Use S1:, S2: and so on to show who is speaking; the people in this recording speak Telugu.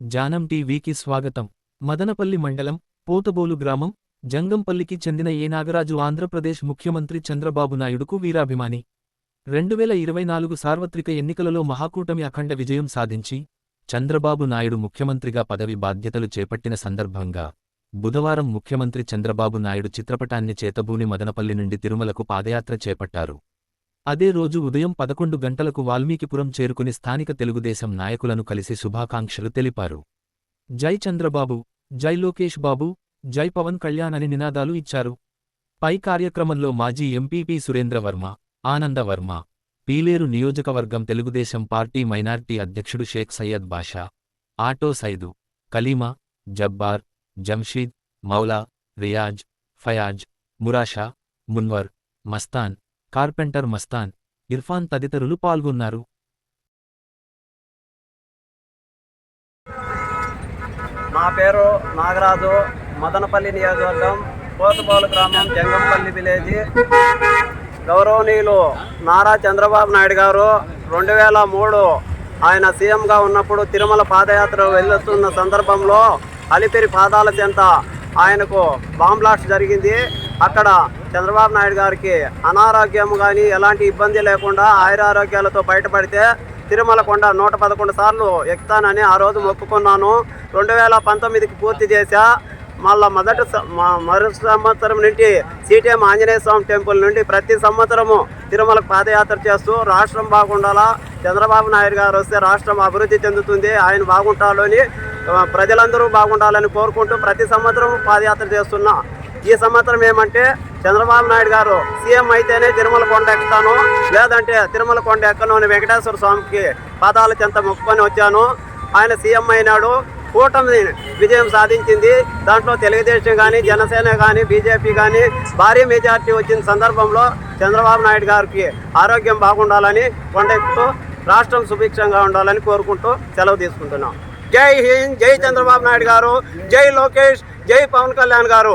S1: జానం టీవీకి స్వాగతం. మదనపల్లి మండలం పోతబోలు గ్రామం జంగంపల్లికి చెందిన ఏ నాగరాజు ఆంధ్రప్రదేశ్ ముఖ్యమంత్రి చంద్రబాబు నాయుడుకు వీరాభిమాని. రెండువేల ఇరవై నాలుగు సార్వత్రిక ఎన్నికలలో మహాకూటమి అఖండ విజయం సాధించి చంద్రబాబు నాయుడు ముఖ్యమంత్రిగా పదవి బాధ్యతలు చేపట్టిన సందర్భంగా బుధవారం ముఖ్యమంత్రి చంద్రబాబు నాయుడు చిత్రపటాన్ని చేతబూని మదనపల్లి నుండి తిరుమలకు పాదయాత్ర చేపట్టారు. అదే రోజు ఉదయం పదకొండు గంటలకు వాల్మీకిపురం చేరుకుని స్థానిక తెలుగుదేశం నాయకులను కలిసి శుభాకాంక్షలు తెలిపారు. జై చంద్రబాబు జై లోకేష్ బాబు జై పవన్ కళ్యాణ్ అని నినాదాలు ఇచ్చారు. పై కార్యక్రమంలో మాజీ ఎంపీపీ సురేంద్రవర్మ ఆనందవర్మ పీలేరు నియోజకవర్గం తెలుగుదేశం పార్టీ మైనార్టీ అధ్యక్షుడు షేక్ సయ్యద్ బాషా ఆటో సైదు కలీమా జబ్బార్ జంషీద్ మౌలా రియాజ్ ఫయాజ్ మురాషా మున్వర్ మస్తాన్ కార్పెంటర్ మస్తాన్ ఇర్ఫాన్ తదితరులు పాల్గొన్నారు.
S2: నా పేరు నాగరాజు మదనపల్లి నియోజకవర్గం కోతపాలు గ్రామం జంగంపల్లి విలేజ్. గౌరవనీయులు నారా చంద్రబాబు నాయుడు గారు రెండు వేల మూడు ఆయన సీఎంగా ఉన్నప్పుడు తిరుమల పాదయాత్ర వెళ్తున్న సందర్భంలో అలిపిరి పాదాల చెంత ఆయనకు బాంబ్లాస్ట్ జరిగింది. అక్కడ చంద్రబాబు నాయుడు గారికి అనారోగ్యం కానీ ఎలాంటి ఇబ్బంది లేకుండా ఆయురారోగ్యాలతో బయటపడితే తిరుమల కొండ నూట పదకొండు సార్లు ఎక్కుతానని ఆ రోజు మొక్కుకున్నాను. రెండు వేల పంతొమ్మిదికి పూర్తి చేశా. మళ్ళా మొదటి స- మరు సంవత్సరం నుండి సిటీఎం ఆంజనేయ స్వామి టెంపుల్ నుండి ప్రతి సంవత్సరము తిరుమలకు పాదయాత్ర చేస్తూ రాష్ట్రం బాగుండాలా చంద్రబాబు నాయుడు గారు వస్తే రాష్ట్రం అభివృద్ధి చెందుతుంది ఆయన బాగుంటాలని ప్రజలందరూ బాగుండాలని కోరుకుంటూ ప్రతి సంవత్సరం పాదయాత్ర చేస్తున్నా. ఈ సంవత్సరం ఏమంటే చంద్రబాబు నాయుడు గారు సీఎం అయితేనే తిరుమల కొండ ఎక్కుతాను. లేదంటే తిరుమల కొండ ఎక్కను అని వెంకటేశ్వర స్వామికి పాదాల చెంత మొక్కుకొని వచ్చాను. ఆయన సీఎం అయినాడు. కూటమి విజయం సాధించింది. దాంట్లో తెలుగుదేశం కానీ జనసేన కానీ బీజేపీ కానీ భారీ మెజార్టీ వచ్చిన సందర్భంలో చంద్రబాబు నాయుడు గారికి ఆరోగ్యం బాగుండాలని కొండెక్కుతూ రాష్ట్రం సుభిక్షంగా ఉండాలని కోరుకుంటూ సెలవు తీసుకుంటున్నాం. జై హింద్ జై చంద్రబాబు నాయుడు గారు జై లోకేష్ జై పవన్ కళ్యాణ్ గారు.